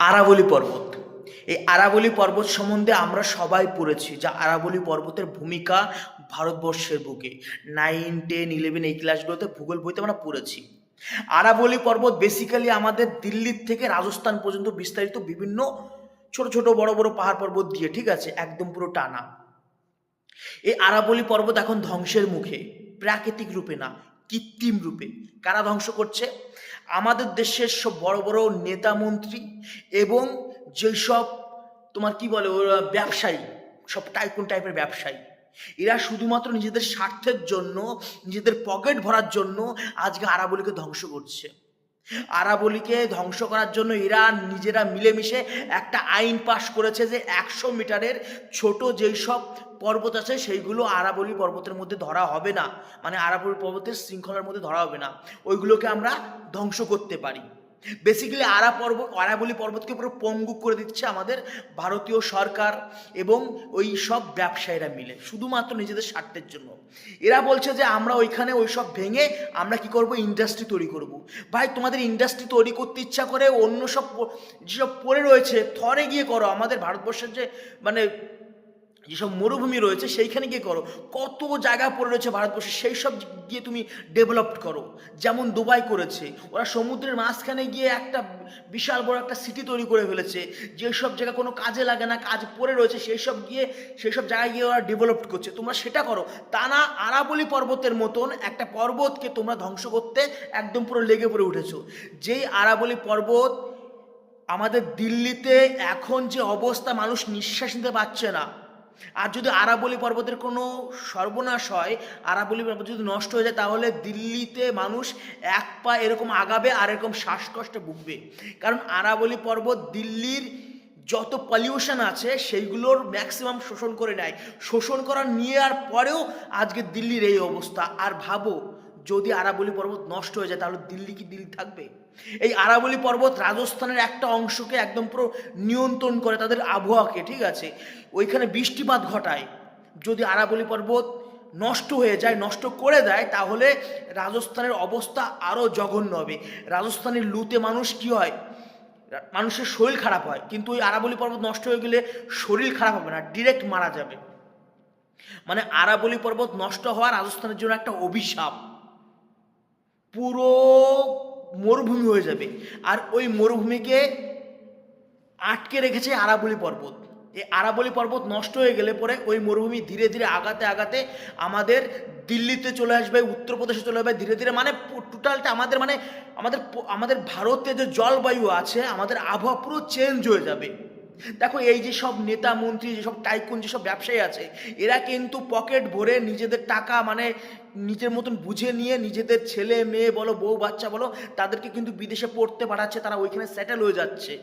আরাবলি পর্বত। এই আরাবলি পর্বত সম্বন্ধে আমরা সবাই পড়েছি, যা আরাবলি পর্বতের ভূমিকা ভারতবর্ষের বুকে। নাইন টেন ইলেভেন এই ক্লাসগুলোতে ভূগোল বইতে আমরা পড়েছি। আরাবলি পর্বত বেসিক্যালি আমাদের দিল্লির থেকে রাজস্থান পর্যন্ত বিস্তারিত বিভিন্ন ছোট ছোট বড় বড় পাহাড় পর্বত দিয়ে, ঠিক আছে? একদম পুরো টানা। এই আরাবলি পর্বত এখন ধ্বংসের মুখে, প্রাকৃতিক রূপে না, কৃত্রিম রূপে। কারা ধ্বংস করছে? আমাদের দেশের সব বড় বড় নেতা মন্ত্রী এবং যেসব, তোমার কি বলে ওরা, ব্যবসায়ী, সব টাইকুন টাইপের ব্যবসায়ী, এরা শুধুমাত্র নিজেদের স্বার্থের জন্য, নিজেদের পকেট ভরার জন্য আজকে আরাবলিকে ধ্বংস করছে। আরাবলিকে ধ্বংস করার জন্য ইরান নিজেরা মিলেমিশে একটা আইন পাশ করেছে যে একশো মিটারের ছোট যেই সব পর্বত আছে, সেইগুলো আরাবলি পর্বতের মধ্যে ধরা হবে না। মানে আরাবলি পর্বতের শৃঙ্খলার মধ্যে ধরা হবে না। ওইগুলোকে আমরা ধ্বংস করতে পারি। বেসিক্যালি আরা পর্বত আরাবলি পর্বতকে পুরো পঙ্গু করে দিচ্ছে আমাদের ভারতীয় সরকার এবং ওই সব ব্যবসায়ীরা মিলে, শুধুমাত্র নিজেদের স্বার্থের জন্য। এরা বলছে যে, আমরা ওইখানে ওই সব ভেঙে আমরা কি করব? ইন্ডাস্ট্রি তৈরি করব। ভাই, তোমাদের ইন্ডাস্ট্রি তৈরি করতে ইচ্ছা করে অন্য সব, যেসব পড়ে রয়েছে, থরে গিয়ে করো। আমাদের ভারতবর্ষের যে মানে যেসব মরুভূমি রয়েছে, সেইখানে গিয়ে করো। কত জায়গা পড়ে রয়েছে ভারতবর্ষে সেই সব গিয়ে তুমি ডেভেলপ করো। যেমন দুবাই করেছে, ওরা সমুদ্রের মাঝখানে গিয়ে একটা বিশাল বড় একটা সিটি তৈরি করে ফেলেছে। যেসব জায়গা কোনো কাজে লাগে না, কাজ পড়ে রয়েছে সেই সব গিয়ে সেই সব জায়গায় গিয়ে ওরা ডেভেলপ করছে। তোমরা সেটা করো। তা না আরাবলি পর্বতের মতন একটা পর্বতকে তোমরা ধ্বংস করতে একদম পুরো লেগে পড়ে উঠেছো। যেই আরাবলি পর্বত আমাদের দিল্লিতে এখন যে অবস্থা, মানুষ নিঃশ্বাস নিতে পারছে না। আর যদি আরাবলি পর্বতের কোনো সর্বনাশ হয়, আরাবলি পর্বত যদি নষ্ট হয়ে যায়, তাহলে দিল্লিতে মানুষ এক পা এরকম আগাবে আর এরকম শ্বাসকষ্টে ভুগবে। কারণ আরাবলি পর্বত দিল্লির যত পলিউশন আছে, সেইগুলোর ম্যাক্সিমাম শোষণ করে নেয়। শোষণ করা নিয়ে আর পরেও আজকে দিল্লির এই অবস্থা। আর ভাবো যদি আরাবলি পর্বত নষ্ট হয়ে যায়, তাহলে দিল্লি কি দিল্লি থাকবে? এই আরাবলি পর্বত রাজস্থানের একটা অংশকে একদম পুরো নিয়ন্ত্রণ করে তাদের আবহাওয়াকে, ঠিক আছে? ওইখানে বৃষ্টিপাত ঘটায়। যদি আরাবলি পর্বত নষ্ট হয়ে যায়, নষ্ট করে দেয়, তাহলে রাজস্থানের অবস্থা আরও জঘন্য হবে। রাজস্থানের লুতে মানুষ কি হয়? মানুষের শরীর খারাপ হয়। কিন্তু ওই আরাবলি পর্বত নষ্ট হয়ে গেলে শরীর খারাপ হবে না ডিরেক্ট মারা যাবে। মানে আরাবলি পর্বত নষ্ট হওয়া রাজস্থানের জন্য একটা অভিশাপ। পুরো মরুভূমি হয়ে যাবে। আর ওই মরুভূমিকে আটকে রেখেছে আরাবলি পর্বত। এই আরাবলি পর্বত নষ্ট হয়ে গেলে পরে ওই মরুভূমি ধীরে ধীরে আগাতে আগাতে আমাদের দিল্লিতে চলে আসবে, উত্তরপ্রদেশে চলে আসবে, ধীরে ধীরে মানে টোটালটা আমাদের মানে আমাদের আমাদের ভারতে যে জলবায়ু আছে, আমাদের আবহাওয়া পুরো চেঞ্জ হয়ে যাবে। দেখো, এই যে সব নেতা মন্ত্রী যেসব টাইকুন যেসব ব্যবসায়ী আছে, এরা কিন্তু পকেট ভরে নিজেদের টাকা মানে নিজের মতন বুঝে নিয়ে নিজেদের ছেলে, মেয়ে বলো, বউ, বাচ্চা বলো, তাদেরকে কিন্তু বিদেশে পড়তে পাঠাচ্ছে, তারা ওইখানে সেটেল হয়ে যাচ্ছে।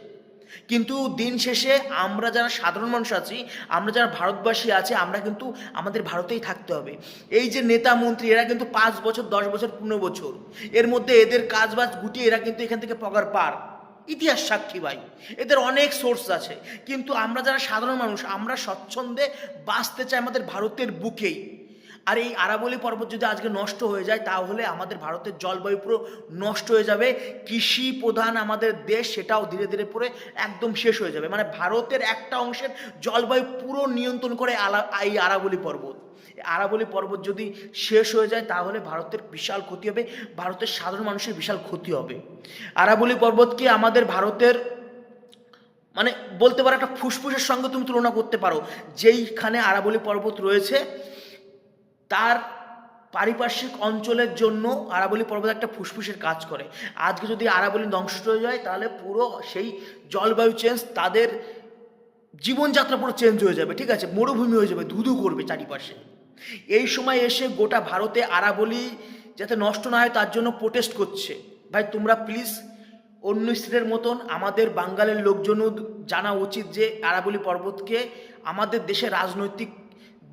কিন্তু দিন শেষে আমরা যারা সাধারণ মানুষ আছি, আমরা যারা ভারতবাসী আছে, আমরা কিন্তু আমাদের ভারতেই থাকতে হবে। এই যে নেতা মন্ত্রী, এরা কিন্তু পাঁচ বছর, দশ বছর, পনেরো বছর। এর মধ্যে এদের কাজ বাজ গুটিয়ে এরা কিন্তু এখান থেকে পগার পার। ইতিহাস সাক্ষী ভাই, এদের অনেক সোর্স আছে। কিন্তু আমরা যারা সাধারণ মানুষ, আমরা স্বচ্ছন্দে বাঁচতে চাই আমাদের ভারতের বুকেই। আর এই আরাবলি পর্বত যদি আজকে নষ্ট হয়ে যায়, তাহলে আমাদের ভারতের জলবায়ু পুরো নষ্ট হয়ে যাবে। কৃষি প্রধান আমাদের দেশ, সেটাও ধীরে ধীরে পুরো একদম শেষ হয়ে যাবে। মানে ভারতের একটা অংশের জলবায়ু পুরো নিয়ন্ত্রণ করে আলা, এই আরাবলি পর্বত। আরাবলি পর্বত যদি শেষ হয়ে যায়, তাহলে ভারতের বিশাল ক্ষতি হবে, ভারতের সাধারণ মানুষের বিশাল ক্ষতি হবে। আরাবলি পর্বতকে আমাদের ভারতের মানে বলতে পারো একটা ফুসফুসের সঙ্গে তুমি তুলনা করতে পারো। যেইখানে আরাবলি পর্বত রয়েছে তার পারিপার্শ্বিক অঞ্চলের জন্য আরাবলি পর্বত একটা ফুসফুসের কাজ করে। আজকে যদি আরাবলি ধ্বংস হয়ে যায়, তাহলে পুরো সেই জলবায়ু চেঞ্জ তাদের জীবনযাত্রা পুরো চেঞ্জ হয়ে যাবে, ঠিক আছে? মরুভূমি হয়ে যাবে, ধুধু করবে চারিপাশে। এই সময় এসে গোটা ভারতে আরাবলি যাতে নষ্ট না হয়, তার জন্য প্রোটেস্ট করছে। ভাই, তোমরা প্লিজ অন্য স্ত্রীর মতন আমাদের বাঙ্গালের লোকজনও জানা উচিত যে আরাবলি পর্বতকে আমাদের দেশে রাজনৈতিক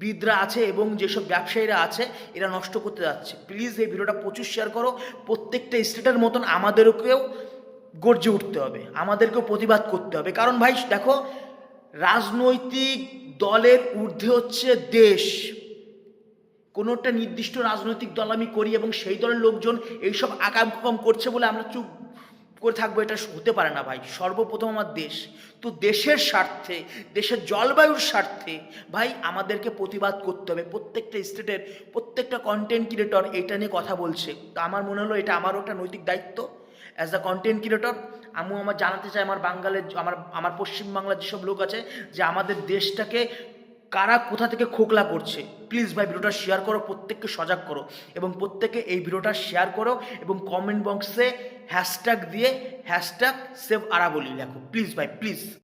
বিদরা আছে এবং যেসব ব্যবসায়ীরা আছে, এরা নষ্ট করতে যাচ্ছে। প্লিজ এই ভিডিওটা প্রচুর শেয়ার করো। প্রত্যেকটা স্টেটের মতন আমাদেরকেও গর্জে উঠতে হবে। আমাদেরকেও প্রতিবাদ করতে হবে। কারণ ভাই, দেখো, রাজনৈতিক দলের ঊর্ধ্বে হচ্ছে দেশ। কোনো একটা নির্দিষ্ট রাজনৈতিক দল আমি করি এবং সেই দলের লোকজন এইসব আকাম করছে বলে আমরা চুপ করে থাকব, এটা হতে পারে না ভাই। সর্বপ্রথম আমার দেশ। তো দেশের স্বার্থে, দেশের জলবায়ুর স্বার্থে, ভাই, আমাদেরকে প্রতিবাদ করতে হবে। প্রত্যেকটা স্টেটের, প্রত্যেকটা কন্টেন্ট ক্রিয়েটর এটা নিয়ে কথা বলছে। তো আমার মনে হলো এটা আমারও একটা নৈতিক দায়িত্ব। অ্যাজ দ্য কন্টেন্ট ক্রিয়েটর আমিও আমার জানাতে চাই, আমার বাঙালের আমার আমার পশ্চিমবাংলার যেসব লোক আছে, যে আমাদের দেশটাকে কারা কোথা থেকে খোকলা করছে। প্লিজ ভাই ভিডিওটা শেয়ার করো, প্রত্যেককে সজাগ করো এবং প্রত্যেকে এই ভিডিওটা শেয়ার করো এবং কমেন্ট বক্সে হ্যাশট্যাগ দিয়ে হ্যাশট্যাগ সেভ আরাবলি লেখো। প্লিজ ভাই প্লিজ